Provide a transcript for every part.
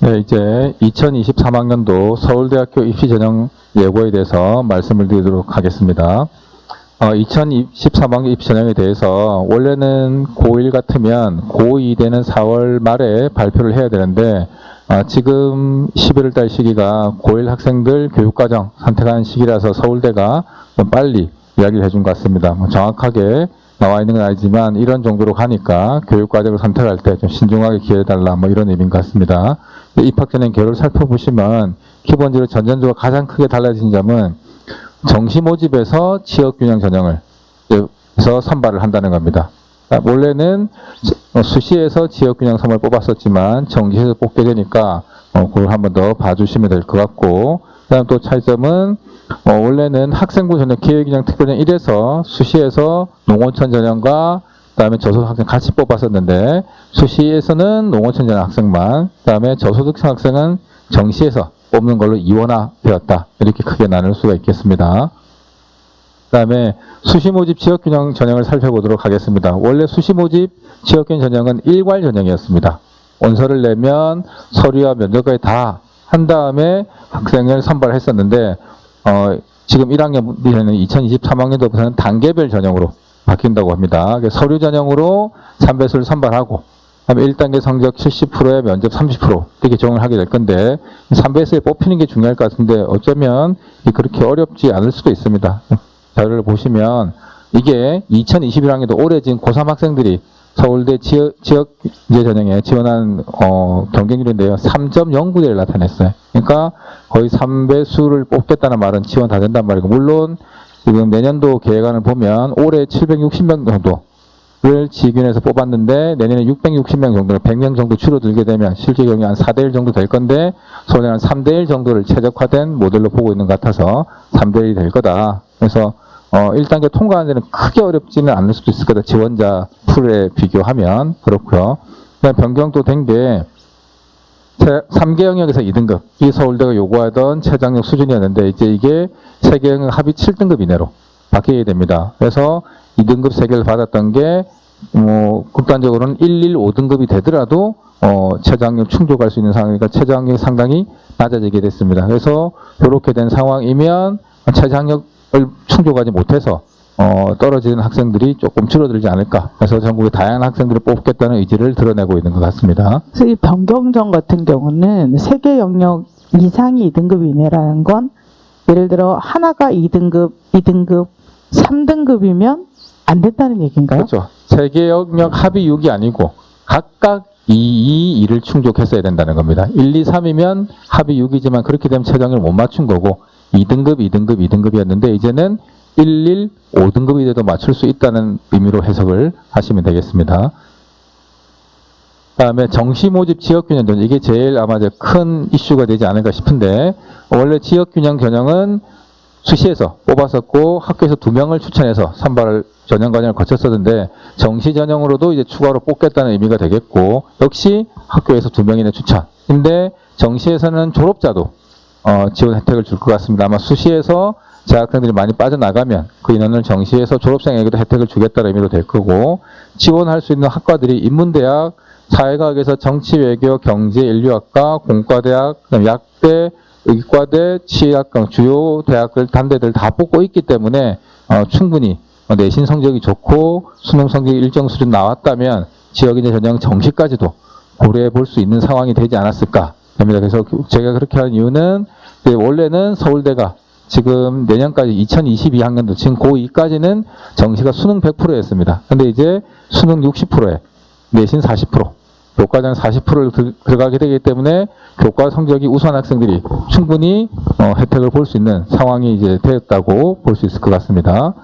네, 이제 2023학년도 서울대학교 입시 전형 예고에 대해서 말씀을 드리도록 하겠습니다. 어, 2023학년 입시 전형에 대해서 원래는 고1 같으면 고2 되는 4월 말에 발표를 해야 되는데 아, 지금 11월 달 시기가 고1 학생들 교육과정 선택하는 시기라서 서울대가 좀 빨리 이야기를 해준 것 같습니다. 뭐 정확하게 나와 있는 건 아니지만 이런 정도로 가니까 교육과정을 선택할 때 좀 신중하게 기회해달라 뭐 이런 의미인 것 같습니다. 입학 전형 결을 살펴보시면 기본적으로 전전주가 가장 크게 달라진 점은 정시 모집에서 지역 균형 전형을 에서 선발을 한다는 겁니다. 아, 원래는 어, 수시에서 지역 균형 선을 뽑았었지만 정시에서 뽑게 되니까 어, 그걸 한 번 더 봐주시면 될 것 같고 그다음 또 차이점은 어, 원래는 학생부 전형 기회균형 특별전 1에서 수시에서 농어촌 전형과 그다음에 저소득 학생 같이 뽑았었는데 수시에서는 농어촌 전형 학생만 그다음에 저소득층 학생은 정시에서 뽑는 걸로 이원화되었다 이렇게 크게 나눌 수가 있겠습니다. 그다음에 수시 모집 지역 균형 전형을 살펴보도록 하겠습니다. 원래 수시 모집 지역 균형 전형은 일괄 전형이었습니다. 원서를 내면 서류와 면접까지 다 한 다음에 학생을 선발했었는데 어, 지금 1학년부터는 2023학년도부터는 단계별 전형으로 바뀐다고 합니다. 서류 전형으로 3배수를 선발하고 그다음에 1단계 성적 70%에 면접 30% 이렇게 적용을 하게 될 건데 3배수에 뽑히는 게 중요할 것 같은데 어쩌면 그렇게 어렵지 않을 수도 있습니다. 자료를 보시면 이게 2021학년도 올해 지금 고3 학생들이 서울대 지역, 지역 이제 전형에 지원한 어, 경쟁률인데요. 3.09대를 나타냈어요. 그러니까 거의 3배수를 뽑겠다는 말은 지원 다 된단 말이고 물론 지금 내년도 계획안을 보면 올해 760명 정도 를 지균해서 뽑았는데 내년에 660명 정도, 100명 정도 줄어들게 되면 실제 경이 한 4대1 정도 될 건데 서울대는 한 3대1 정도를 최적화된 모델로 보고 있는 것 같아서 3대1이 될 거다. 그래서 어, 1단계 통과하는 데는 크게 어렵지는 않을 수도 있을 거다. 지원자 풀에 비교하면 그렇고요. 변경도 된 게 3개 영역에서 2등급 이 서울대가 요구하던 최장력 수준이었는데 이제 이게 세개 영역 합의 7등급 이내로 바뀌게 됩니다. 그래서 2등급 3개를 받았던 게 뭐, 극단적으로는 1, 1, 5등급이 되더라도 어, 최장력 충족할 수 있는 상황이니까 최장력이 상당히 낮아지게 됐습니다. 그래서 이렇게 된 상황이면 최장력을 충족하지 못해서 어, 떨어지는 학생들이 조금 줄어들지 않을까. 그래서 전국의 다양한 학생들을 뽑겠다는 의지를 드러내고 있는 것 같습니다. 그래서 이 변경전 같은 경우는 세개 영역 이상이 2등급 이내라는 건 예를 들어 하나가 2등급, 2등급, 3등급이면 안 된다는 얘기인가요? 그렇죠. 세계 영역 합의 6이 아니고 각각 2, 2, 2를 충족했어야 된다는 겁니다. 1, 2, 3이면 합의 6이지만 그렇게 되면 최장을 못 맞춘 거고 2등급, 2등급, 2등급이었는데 이제는 1, 1, 5등급이 돼도 맞출 수 있다는 의미로 해석을 하시면 되겠습니다. 다음에 정시 모집 지역균형 전형 이게 제일 아마 큰 이슈가 되지 않을까 싶은데 원래 지역균형 전형은 수시에서 뽑았었고 학교에서 두 명을 추천해서 선발 전형 과정을 거쳤었는데 정시 전형으로도 이제 추가로 뽑겠다는 의미가 되겠고 역시 학교에서 두 명이나 추천인데 정시에서는 졸업자도 어, 지원 혜택을 줄 것 같습니다. 아마 수시에서 재학생들이 많이 빠져나가면 그 인원을 정시해서 졸업생에게도 혜택을 주겠다는 의미로 될 거고 지원할 수 있는 학과들이 인문대학, 사회과학에서 정치, 외교, 경제, 인류학과, 공과대학, 약대, 의과대, 치의학과 주요 대학들 단대들 다 뽑고 있기 때문에 어, 충분히 어, 내신 성적이 좋고 수능 성적이 일정 수준 나왔다면 지역인의 전형 정시까지도 고려해 볼 수 있는 상황이 되지 않았을까 됩니다. 그래서 제가 그렇게 한 이유는 네, 원래는 서울대가 지금 내년까지 2022학년도 지금 고2까지는 정시가 수능 100%였습니다. 근데 이제 수능 60%에 내신 40% 교과정 40%를 들어가게 되기 때문에 교과 성적이 우수한 학생들이 충분히 어, 혜택을 볼 수 있는 상황이 이제 되었다고 볼 수 있을 것 같습니다.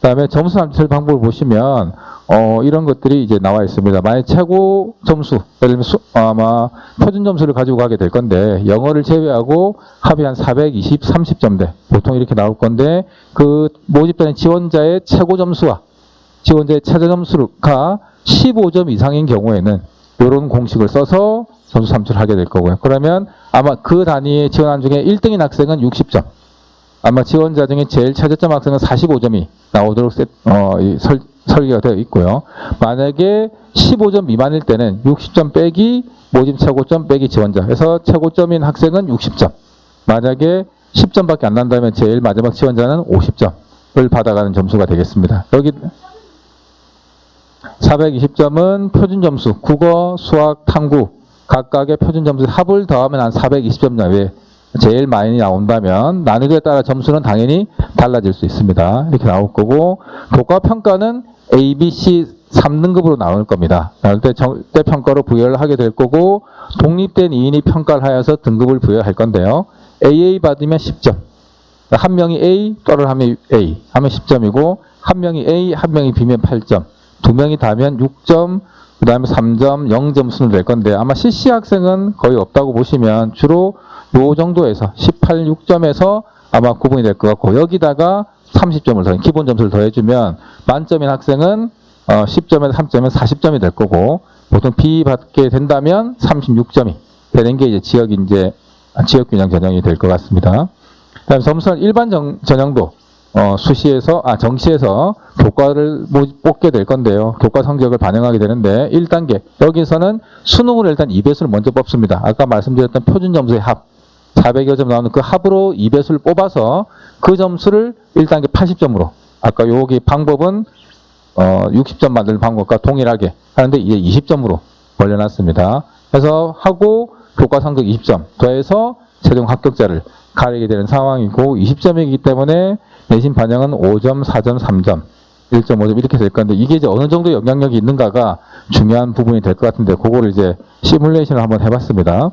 그 다음에 점수 함출 방법을 보시면 어, 이런 것들이 이제 나와 있습니다. 만약 최고 점수, 예를 들면 수, 아마 표준 점수를 가지고 가게 될 건데 영어를 제외하고 합이 한 420, 30점대 보통 이렇게 나올 건데 그 모집단의 지원자의 최고 점수와 지원자의 최저 점수가 15점 이상인 경우에는 이런 공식을 써서 점수 산출하게 될 거고요. 그러면 아마 그 단위에 지원한 중에 1등인 학생은 60점. 아마 지원자 중에 제일 최저점 학생은 45점이 나오도록 세, 어, 이 설, 설계가 되어 있고요. 만약에 15점 미만일 때는 60점 빼기 모집 최고점 빼기 지원자. 그래서 최고점인 학생은 60점. 만약에 10점밖에 안 난다면 제일 마지막 지원자는 50점을 받아가는 점수가 되겠습니다. 여기 420점은 표준 점수, 국어, 수학, 탐구 각각의 표준 점수 합을 더하면 한 420점 나외 제일 많이 나온다면 난이도에 따라 점수는 당연히 달라질 수 있습니다. 이렇게 나올 거고 교과 평가는 A, B, C 3등급으로 나올 겁니다. 나올 때 절대 평가로 부여를 하게 될 거고 독립된 2인이 평가를 하여서 등급을 부여할 건데요. AA 받으면 10점. 한 명이 A 한 명이 A 하면 10점이고 한 명이 A 한 명이 B면 8점. 두 명이 다면 6점, 그 다음에 3점, 0점 순으로 될 건데 아마 CC 학생은 거의 없다고 보시면 주로 요 정도에서 18, 6점에서 아마 구분이 될 것 같고 여기다가 30점을 더 기본 점수를 더해주면 만점인 학생은 어, 10점에서 3점은 40점이 될 거고 보통 B 받게 된다면 36점이 되는 게 이제 지역 인재 아, 지역 균형 전형이 될 것 같습니다. 그다음 점수는 일반 정, 전형도 어, 수시에서 아 정시에서 교과를 모- 뽑게 될 건데요. 교과 성적을 반영하게 되는데 1단계 여기서는 수능으로 일단 2배수를 먼저 뽑습니다. 아까 말씀드렸던 표준 점수의 합 400여 점 나오는 그 합으로 2배수를 뽑아서 그 점수를 1단계 80점으로 아까 여기 방법은 어, 60점 만드는 방법과 동일하게 하는데 이제 20점으로 벌려놨습니다. 그래서 하고 교과 성적 20점 더해서 최종 합격자를 가리게 되는 상황이고 20점이기 때문에 내신 반영은 5점, 4점, 3점, 1.5점 이렇게 될 건데 이게 이제 어느 정도 영향력이 있는가가 중요한 부분이 될 것 같은데 그거를 이제 시뮬레이션을 한번 해봤습니다.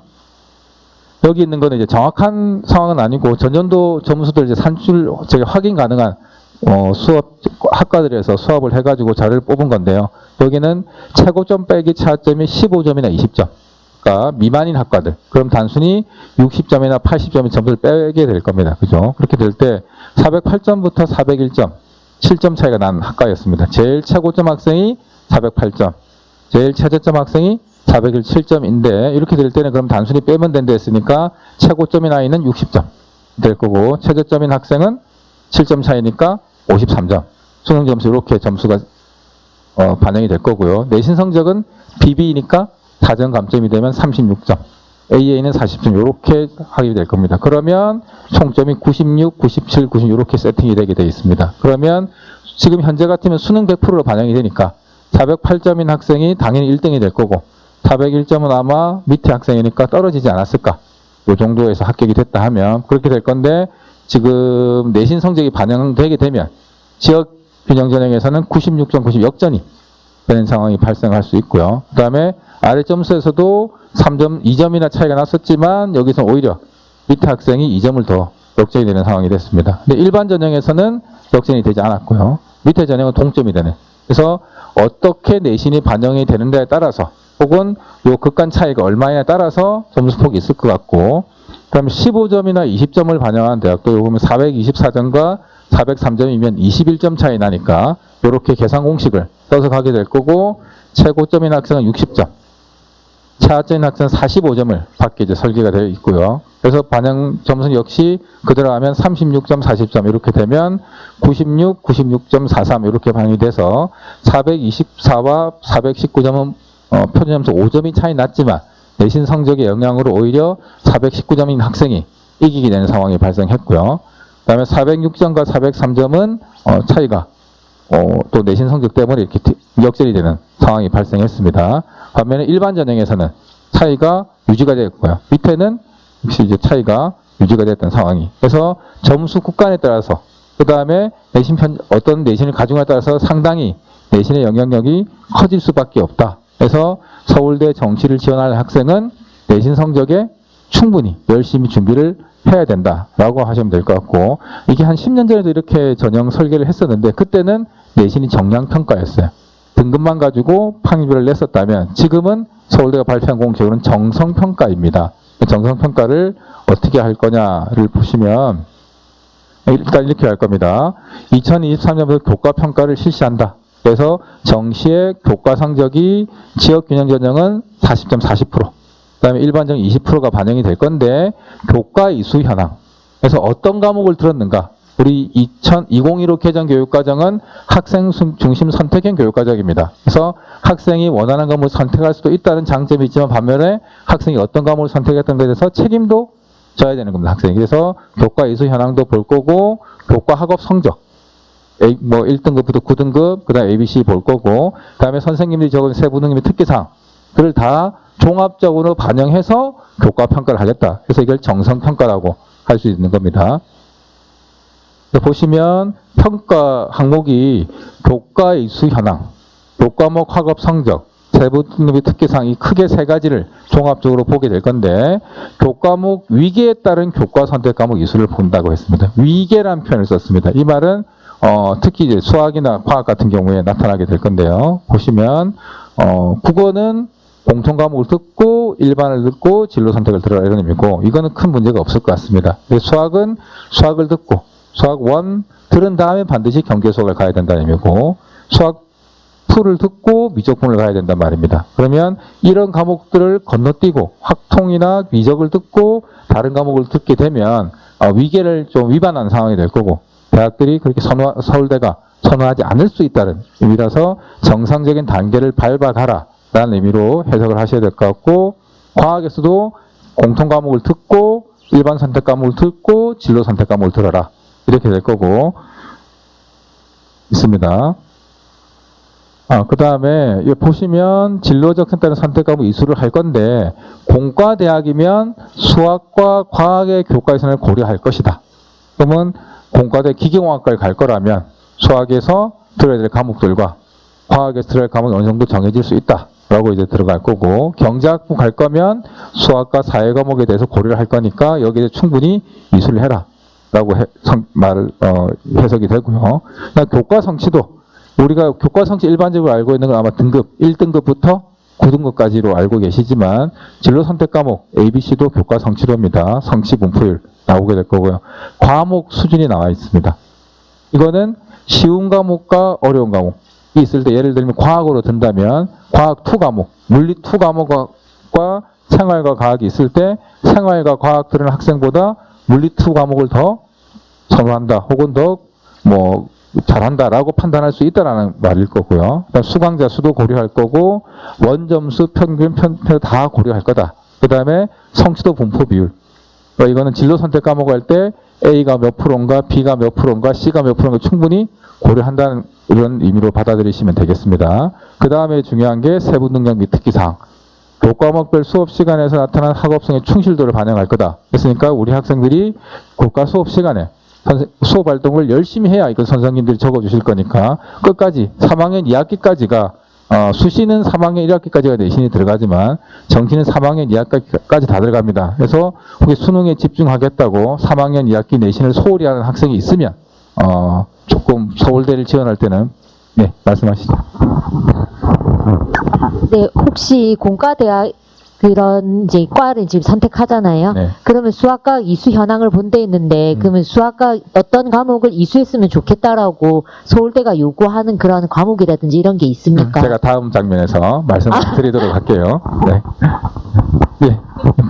여기 있는 거는 이제 정확한 상황은 아니고 전년도 점수들 이제 산출 저기 확인 가능한 어, 수업 학과들에서 수업을 해가지고 자료를 뽑은 건데요. 여기는 최고점 빼기 차점이 15점이나 20점. 가 미만인 학과들. 그럼 단순히 60점이나 80점의 점수를 빼게 될 겁니다. 그죠? 그렇게 될 때 408점부터 401점, 7점 차이가 난 학과였습니다. 제일 최고점 학생이 408점, 제일 최저점 학생이 401 7점인데 이렇게 될 때는 그럼 단순히 빼면 된다 했으니까 최고점인 아이는 60점 될 거고 최저점인 학생은 7점 차이니까 53점. 수능 점수 이렇게 점수가 어, 반영이 될 거고요. 내신 성적은 BB니까 4점 감점이 되면 36점. AA는 40점 이렇게 하게 될 겁니다. 그러면 총점이 96, 97, 90 이렇게 세팅이 되게 되어 있습니다. 그러면 지금 현재 같으면 수능 100%로 반영이 되니까 408점인 학생이 당연히 1등이 될 거고 401점은 아마 밑에 학생이니까 떨어지지 않았을까. 요 정도에서 합격이 됐다 하면 그렇게 될 건데 지금 내신 성적이 반영되게 되면 지역 균형 전형에서는 96.90 역전이 되는 상황이 발생할 수 있고요. 그 다음에 아래 점수에서도 3점, 2점이나 차이가 났었지만 여기서 오히려 밑에 학생이 2점을 더 역전이 되는 상황이 됐습니다. 근데 일반 전형에서는 역전이 되지 않았고요. 밑에 전형은 동점이 되는. 그래서 어떻게 내신이 반영이 되는가에 따라서 혹은 요 극간 차이가 얼마냐에 따라서 점수폭이 있을 것 같고 그다음에 15점이나 20점을 반영한 대학도 요 보면 424점과 403점이면 21점 차이 나니까 이렇게 계산 공식을 써서 가게 될 거고 최고점인 학생은 60점, 차점인 학생은 45점을 받게 이제 설계가 되어 있고요. 그래서 반영 점수는 역시 그대로 하면 36점, 40점 이렇게 되면 96, 96.43 이렇게 반영이 돼서 424와 419점은 어, 표준 점수 5점이 차이 났지만 내신 성적의 영향으로 오히려 419점인 학생이 이기게 되는 상황이 발생했고요. 그다음에 406점과 403점은 어, 차이가 어, 또 내신 성적 때문에 이렇게 디- 역전이 되는 상황이 발생했습니다. 반면에 일반 전형에서는 차이가 유지가 되었고요. 밑에는 역시 이제 차이가 유지가 됐던 상황이. 그래서 점수 국간에 따라서 그 다음에 내신 편 어떤 내신을 가중에 따라서 상당히 내신의 영향력이 커질 수밖에 없다. 그래서 서울대 정시를 지원할 학생은 내신 성적에 충분히 열심히 준비를 해야 된다라고 하시면 될 것 같고 이게 한 10년 전에도 이렇게 전형 설계를 했었는데 그때는 내신이 정량 평가였어요. 등급만 가지고 평균을 냈었다면 지금은 서울대가 발표한 공식으로는 정성 평가입니다. 정성 평가를 어떻게 할 거냐를 보시면 일단 이렇게 할 겁니다. 2023년부터 교과 평가를 실시한다. 그래서 정시의 교과 성적이 지역 균형 전형은 40점 40%, 그다음에 일반적 20%가 반영이 될 건데 교과 이수 현황. 그래서 어떤 과목을 들었는가? 우리 2000, 2015 개정 교육과정은 학생 중- 중심 선택형 교육과정입니다. 그래서 학생이 원하는 과목을 선택할 수도 있다는 장점이 있지만 반면에 학생이 어떤 과목을 선택했던 것에 대해서 책임도 져야 되는 겁니다. 학생이. 그래서 교과 이수 현황도 볼 거고 교과 학업 성적 A, 뭐 1등급부터 9등급, 그 다음에 ABC 볼 거고, 그 다음에 선생님들이 적은 세부 능력의 특기사항, 그를 다 종합적으로 반영해서 교과 평가를 하겠다. 그래서 이걸 정성 평가라고 할 수 있는 겁니다. 보시면 평가 항목이 교과 이수 현황, 교과목 학업 성적, 세부 등급의 특기사항 이 크게 세 가지를 종합적으로 보게 될 건데 교과목 위계에 따른 교과 선택 과목 이수를 본다고 했습니다. 위계란 표현을 썼습니다. 이 말은 어, 특히 이제 수학이나 과학 같은 경우에 나타나게 될 건데요. 보시면 어, 국어는 공통 과목을 듣고 일반을 듣고 진로 선택을 들어라 이런 의미고 이거는 큰 문제가 없을 것 같습니다. 수학은 수학을 듣고 수학 원 들은 다음에 반드시 경계 수학을 가야 된다는 의미고 수학 2를 듣고 미적분을 가야 된단 말입니다. 그러면 이런 과목들을 건너뛰고 확통이나 미적을 듣고 다른 과목을 듣게 되면 어, 위계를 좀 위반하는 상황이 될 거고 대학들이 그렇게 선호, 서울대가 선호하지 않을 수 있다는 의미라서 정상적인 단계를 밟아가라 라는 의미로 해석을 하셔야 될 것 같고 과학에서도 공통 과목을 듣고 일반 선택 과목을 듣고 진로 선택 과목을 들어라 이렇게 될 거고 있습니다. 아, 그 다음에, 이 보시면 진로적 선택은 선택 과목 이수를 할 건데, 공과 대학이면 수학과 과학의 교과 예산을 고려할 것이다. 그러면 공과대 기계공학과를 갈 거라면, 수학에서 들어야 될 과목들과 과학에서 들어야 할 과목이 어느 정도 정해질 수 있다. 라고 이제 들어갈 거고, 경제학부 갈 거면 수학과 사회 과목에 대해서 고려를 할 거니까, 여기에 충분히 이수를 해라. 라고 해, 성- 말을, 어, 해석이 되고요. 교과 성취도, 우리가 교과 성취 일반적으로 알고 있는 건 아마 등급 1등급부터 9등급까지로 알고 계시지만 진로 선택 과목 ABC도 교과 성취도입니다. 성취 분포율 나오게 될 거고요. 과목 수준이 나와 있습니다. 이거는 쉬운 과목과 어려운 과목이 있을 때 예를 들면 과학으로 든다면 과학 2 과목, 물리 2 과목과 생활과 과학이 있을 때 생활과 과학 들은 학생보다 물리 2 과목을 더 선호한다 혹은 더 뭐 잘한다라고 판단할 수 있다라는 말일 거고요. 그다음 수강자 수도 고려할 거고 원점수 평균 편표 다 고려할 거다. 그 다음에 성취도 분포 비율. 그러니까 이거는 진로 선택 과목 할 때 A가 몇 프로인가, B가 몇 프로인가, C가 몇 프로인가 충분히 고려한다는 이런 의미로 받아들이시면 되겠습니다. 그 다음에 중요한 게 세부 능력 및 특기사항. 교과목별 수업 시간에서 나타난 학업성의 충실도를 반영할 거다. 그랬으니까 우리 학생들이 교과 수업 시간에 수업 활동을 열심히 해야 이거 선생님들이 적어주실 거니까 끝까지 3학년 2학기까지가 어, 수시는 3학년 1학기까지가 내신이 들어가지만 정시는 3학년 2학기까지 다 들어갑니다. 그래서 혹시 수능에 집중하겠다고 3학년 2학기 내신을 소홀히 하는 학생이 있으면 어, 조금 서울대를 지원할 때는 네 말씀하시죠. 네, 혹시 공과대학 그런 이제 과를 지금 선택하잖아요. 네. 그러면 수학과 이수 현황을 본데 있는데 음. 그러면 수학과 어떤 과목을 이수했으면 좋겠다라고 서울대가 요구하는 그런 과목이라든지 이런 게 있습니까? 제가 다음 장면에서 말씀드리도록 할게요. 네. 예,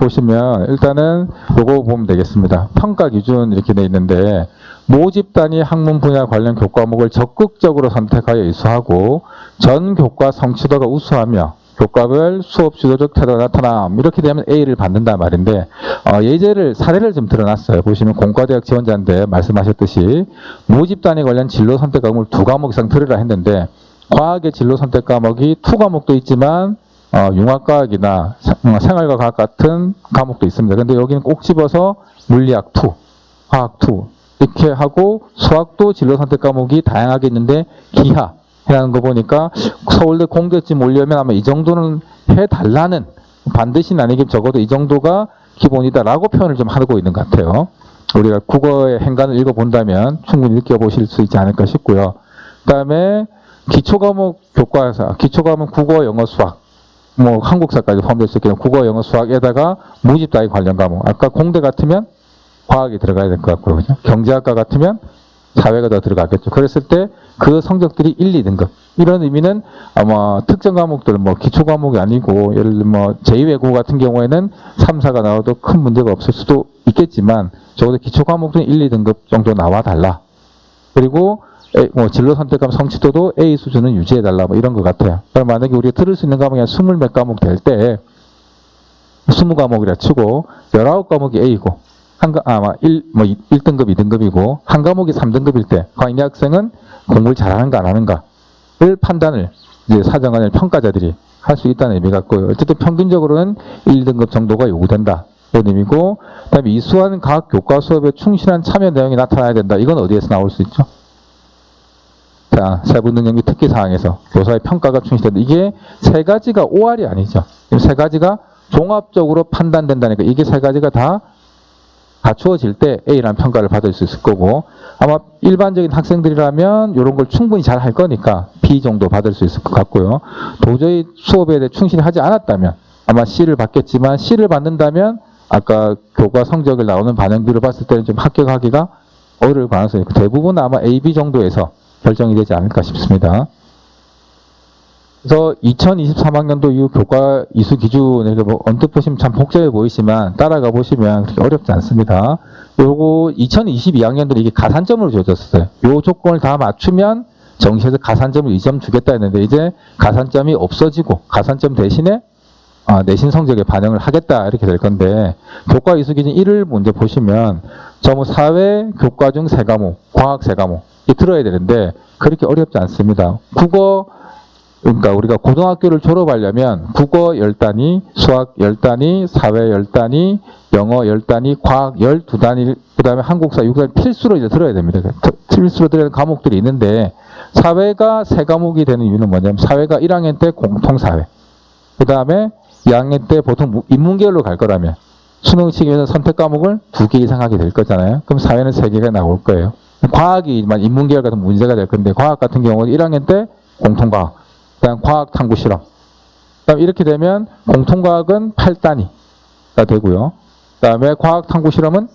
보시면 일단은 요거 보면 되겠습니다. 평가 기준 이렇게 돼 있는데 모집 단위 학문 분야 관련 교과목을 적극적으로 선택하여 이수하고 전 교과 성취도가 우수하며 교과별 수업 지도적 태도가 나타남 이렇게 되면 A를 받는다 말인데 어, 예제를 사례를 좀 드러났어요. 보시면 공과대학 지원자인데 말씀하셨듯이 모집 단위 관련 진로 선택 과목을 두 과목 이상 들으라 했는데 과학의 진로 선택 과목이 투 과목도 있지만 어, 융합과학이나 사- 어, 생활과 과학 같은 과목도 있습니다. 근데 여기는 꼭 집어서 물리학 2, 화학 2 이렇게 하고 수학도 진로 선택 과목이 다양하게 있는데 기하 해라는 거 보니까 서울대 공대쯤 올려면 아마 이 정도는 해달라는 반드시는 아니긴 적어도 이 정도가 기본이다라고 표현을 좀 하고 있는 것 같아요. 우리가 국어의 행간을 읽어본다면 충분히 느껴보실 수 있지 않을까 싶고요. 그 다음에 기초과목 교과사, 기초과목 국어, 영어, 수학, 뭐 한국사까지 포함될 수 있겠네요. 국어, 영어, 수학에다가 무집 따위 관련 과목. 아까 공대 같으면 과학이 들어가야 될 것 같고요. 그죠? 경제학과 같으면 사회가 더 들어갔겠죠. 그랬을 때 그 성적들이 1, 2등급. 이런 의미는 아마 특정 과목들, 뭐 기초 과목이 아니고 예를 들면 뭐 제2외국어 같은 경우에는 3, 4가 나와도 큰 문제가 없을 수도 있겠지만 적어도 기초 과목들은 1, 2등급 정도 나와 달라. 그리고 뭐 진로 선택감 성취도도 A 수준은 유지해 달라 뭐 이런 것 같아요. 그럼 만약에 우리가 들을 수 있는 과목이 한 20몇 과목 될 때 20과목이라 치고 19과목이 A고 한 과, 아마 1, 뭐 1등급, 2등급이고 한 과목이 3등급일 때 과연 이 학생은 공부를 잘하는가 안 하는가를 판단을 이제 사정하는 평가자들이 할 수 있다는 의미 같고요. 어쨌든 평균적으로는 1, 2등급 정도가 요구된다. 이런 의미고 그다음에 이수한 각 교과 수업에 충실한 참여 내용이 나타나야 된다. 이건 어디에서 나올 수 있죠? 자, 세부 능력 및 특기 사항에서 교사의 평가가 충실된다. 이게 세 가지가 오알이 아니죠. 세 가지가 종합적으로 판단된다니까 이게 세 가지가 다 갖추어질 때 A라는 평가를 받을 수 있을 거고 아마 일반적인 학생들이라면 이런 걸 충분히 잘 할 거니까 B 정도 받을 수 있을 것 같고요. 도저히 수업에 대해 충실히 하지 않았다면 아마 C를 받겠지만 C를 받는다면 아까 교과 성적을 나오는 반영비를 봤을 때는 좀 합격하기가 어려울 가능성이 있고 대부분 아마 A, B 정도에서 결정이 되지 않을까 싶습니다. 그래서 2023학년도 이후 교과 이수 기준을 이렇게 뭐 언뜻 보시면 참 복잡해 보이지만 따라가 보시면 그렇게 어렵지 않습니다. 요거 2022학년도는 이게 가산점으로 주어졌어요. 요 조건을 다 맞추면 정시에서 가산점을 2점 주겠다 했는데 이제 가산점이 없어지고 가산점 대신에 아, 내신 성적에 반영을 하겠다 이렇게 될 건데 교과 이수 기준 1을 먼저 보시면 저뭐 사회 교과 중 세 과목, 과학 세 과목 이 들어야 되는데 그렇게 어렵지 않습니다. 국어 그러니까 우리가 고등학교를 졸업하려면 국어 10단위, 수학 10단위, 사회 10단위, 영어 10단위, 과학 12단위, 그 다음에 한국사 6단위 필수로 이제 들어야 됩니다. 그 필수로 들어야 하는 과목들이 있는데 사회가 세 과목이 되는 이유는 뭐냐면 사회가 1학년 때 공통사회, 그 다음에 2학년 때 보통 무- 인문계열로 갈 거라면 수능 시기에서 선택 과목을 두 개 이상 하게 될 거잖아요. 그럼 사회는 세 개가 나올 거예요. 과학이만 인문계열 같은 문제가 될 건데 과학 같은 경우는 1학년 때 공통과학, 그다음 과학 탐구 실험. 그다음 이렇게 되면 공통과학은 8단위가 되고요. 그다음에 과학 탐구 실험은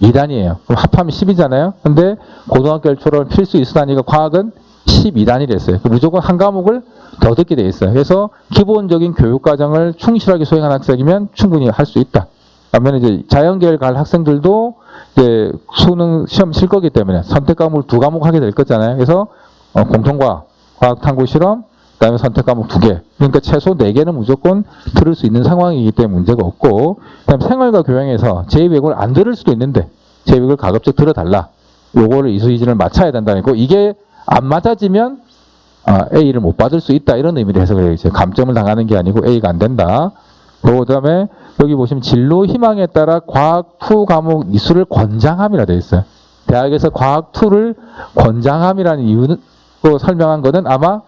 2단위예요. 그럼 합하면 10이잖아요. 근데 고등학교 졸업 필수 이수 단위가 과학은 12단위를 했어요. 그 무조건 한 과목을 더 듣게 돼 있어요. 그래서 기본적인 교육 과정을 충실하게 수행한 학생이면 충분히 할 수 있다. 반면에 이제 자연계열 갈 학생들도 이제 수능 시험 칠 거기 때문에 선택 과목을 두 과목 하게 될 거잖아요. 그래서 어, 공통과학, 과학 탐구 실험, 그다음에 선택 과목 두 개. 그러니까 최소 네 개는 무조건 들을 수 있는 상황이기 때문에 문제가 없고, 그다음에 생활과 교양에서 제2외국을 안 들을 수도 있는데 제2외국을 가급적 들어달라. 요거를 이수이진을 맞춰야 된다는 거. 이게 안 맞아지면 아, A를 못 받을 수 있다 이런 의미로 해석을 해요. 감점을 당하는 게 아니고 A가 안 된다. 그 다음에 여기 보시면 진로 희망에 따라 과학 투 과목 이수를 권장함이라 되어 있어요. 대학에서 과학 투를 권장함이라는 이유는 또 설명한 거는 아마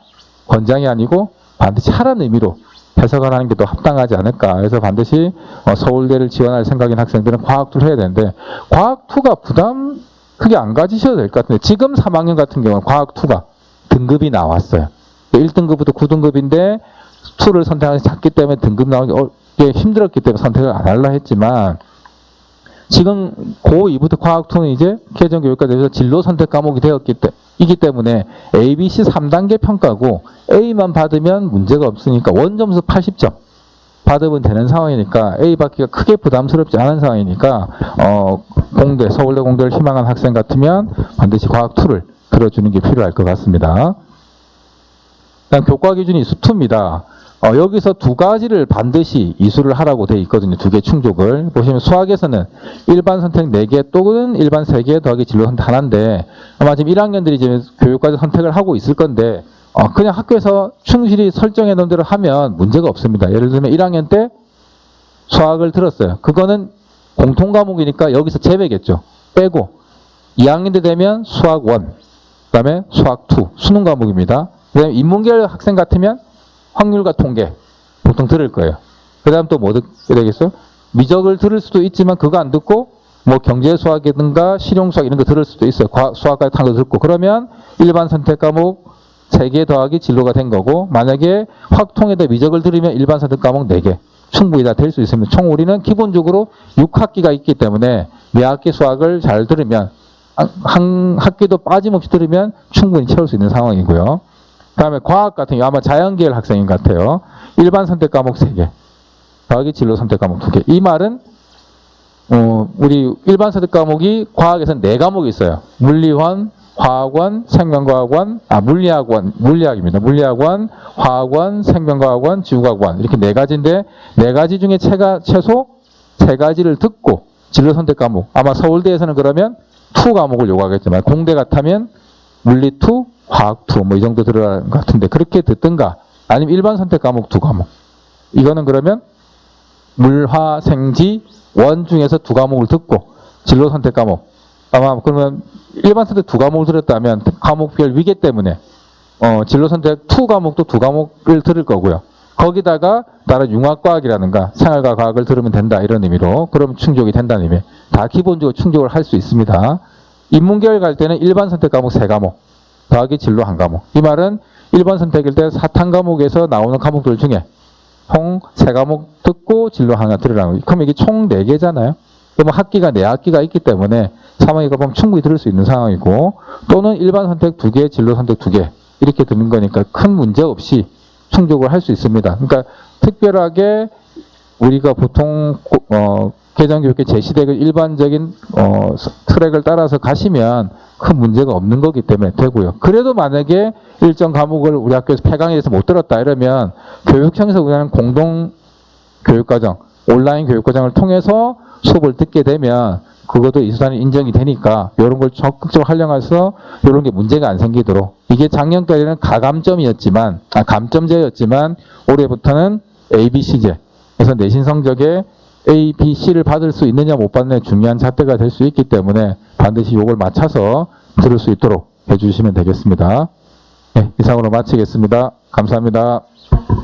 권장이 아니고 반드시 하라는 의미로 해석을 하는 게 더 합당하지 않을까. 그래서 반드시 어, 서울대를 지원할 생각인 학생들은 과학 투를 해야 되는데 과학 투가 부담 크게 안 가지셔도 될 것 같은데 지금 3학년 같은 경우는 과학 투가 등급이 나왔어요. 1등급부터 9등급인데 투를 선택하기 작기 때문에 등급 나오기 어, 게 힘들었기 때문에 선택을 안 하려 했지만 지금 고2부터 과학 투는 이제 개정 교육과 대해서 진로 선택 과목이 되었기 때 이기 때문에 A, B, C 3단계 평가고 A만 받으면 문제가 없으니까 원점수 80점 받으면 되는 상황이니까 A 받기가 크게 부담스럽지 않은 상황이니까 어, 공대 서울대 공대를 희망한 학생 같으면 반드시 과학 투를 들어주는 게 필요할 것 같습니다. 교과 기준이 수투입니다. 어, 여기서 두 가지를 반드시 이수를 하라고 돼 있거든요. 두 개 충족을. 보시면 수학에서는 일반 선택 4개 또는 일반 3개 더하기 진로 선택 하나인데 아마 지금 1학년들이 지금 교육과정 선택을 하고 있을 건데 어, 그냥 학교에서 충실히 설정해 놓은 대로 하면 문제가 없습니다. 예를 들면 1학년 때 수학을 들었어요. 그거는 공통 과목이니까 여기서 제외겠죠. 빼고 2학년 때 되면 수학 1, 그 다음에 수학 2 수능 과목입니다. 그 다음에 인문계열 학생 같으면 확률과 통계 보통 들을 거예요. 그 다음 또 뭐 듣게 되겠어요? 미적을 들을 수도 있지만 그거 안 듣고 뭐 경제 수학이든가 실용 수학 이런 거 들을 수도 있어요. 과학 수학까지 탄거 듣고 그러면 일반 선택 과목 3개 더하기 진로가 된 거고 만약에 확통에다 미적을 들으면 일반 선택 과목 4개 충분히 다 될 수 있습니다. 총 우리는 기본적으로 6학기가 있기 때문에 매 학기 수학을 잘 들으면 한- 한 학기도 빠짐없이 들으면 충분히 채울 수 있는 상황이고요. 그다음에 과학 같은 경우 아마 자연계열 학생인 것 같아요. 일반 선택 과목 3개, 더하기 진로 선택 과목 2개. 이 말은 어, 우리 일반 선택 과목이 과학에서는 네 과목이 있어요. 물리원, 화학원, 생명과학원, 아 물리학원, 물리학입니다. 물리학원, 화학원, 생명과학원, 지구과학원 이렇게 네 가지인데 네 가지 중에 최가, 최소 세 가지를 듣고 진로 선택 과목 아마 서울대에서는 그러면 투 과목을 요구하겠지만 공대 같으면 물리 투, 화학 투뭐이 정도 들어가는 것 같은데 그렇게 듣든가 아니면 일반 선택 과목 두 과목 이거는 그러면 물화 생지 원 중에서 두 과목을 듣고 진로 선택 과목 아마 그러면 일반 선택 두 과목을 들었다면 과목별 위계 때문에 어, 진로 선택 투 과목도 두 과목을 들을 거고요. 거기다가 다른 융합과학이라든가 생활과 과학을 들으면 된다 이런 의미로 그럼 충족이 된다는 의미. 다 기본적으로 충족을 할 수 있습니다. 인문계열 갈 때는 일반 선택 과목 세 과목 더하기 진로 한 과목. 이 말은 일반 선택일 때 사탄 과목에서 나오는 과목들 중에 총세 과목 듣고 진로 하나 들으라는 거죠. 그럼 이게 총네 개잖아요. 그러면 학기가 네 학기가 있기 때문에 3학기가 보면 충분히 들을 수 있는 상황이고 또는 일반 선택 두 개, 진로 선택 두개 이렇게 듣는 거니까 큰 문제 없이 충족을 할 수 있습니다. 그러니까 특별하게 우리가 보통 고- 어, 개정교육에 제시되는 일반적인 어, 스- 트랙을 따라서 가시면 큰 문제가 없는 거기 때문에 되고요. 그래도 만약에 일정 과목을 우리 학교에서 폐강해서 못 들었다 이러면 교육청에서 운영하는 공동 교육과정, 온라인 교육과정을 통해서 수업을 듣게 되면 그것도 이수단이 인정이 되니까 이런 걸 적극적으로 활용해서 이런 게 문제가 안 생기도록 이게 작년까지는 가감점이었지만 아 감점제였지만 올해부터는 A, B, C제 그래서 내신 성적에 A, B, C를 받을 수 있느냐 못 받느냐 중요한 잣대가 될 수 있기 때문에 반드시 요걸 맞춰서 들을 수 있도록 해주시면 되겠습니다. 네, 이상으로 마치겠습니다. 감사합니다.